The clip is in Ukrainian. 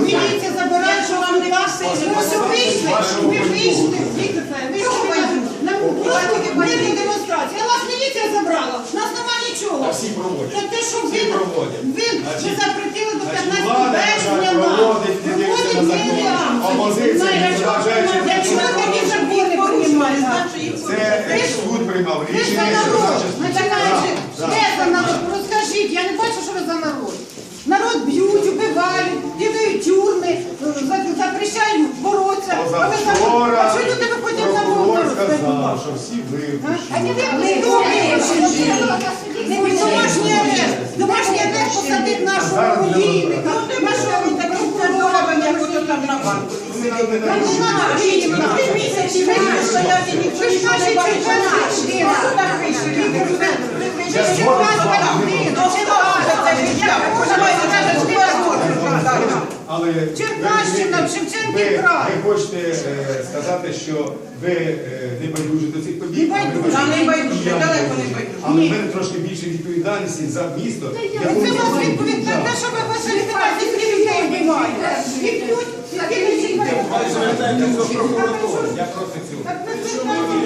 Міліція забирає, що вам не пасе. Ви що вийшли? Ви вийшли? Ви вийшли на просто мирну демонстрацію. А вас міліція забрала. У нас нема нічого. Всі проводять. Та те, що Всі він, він ви запретили до 15 влада, березня нам. проводить, не варіант. Опозиція, не Якщо ви такі закони приймаєте, Це суд приймав ви ж за народ. де за народ? Розкажіть, я не бачу, що ви за. Народ б'ють, убивають, кидають тюрми, за- запрещають боротися. А ви за- Позавчора що прокурор сказав, що всі випущені. Домашній арешт. Домашній арешт посадив нашого родинника. Нашого такого прокурора, як ото там на банку. Ну, не Але Черкащина, ви- Шевченків ви- край. Ви хочете е, сказати, що ви е, не байдужі до цих подій? Не байдужі. байдужі. Не байдужі, Я далеко не байдужі. Але в мене трошки більше відповідальності за місто. Це у вас відповідь на те, що ви ваші ліквідації людей вбиваєте. І п'ють, і. Я проти цього.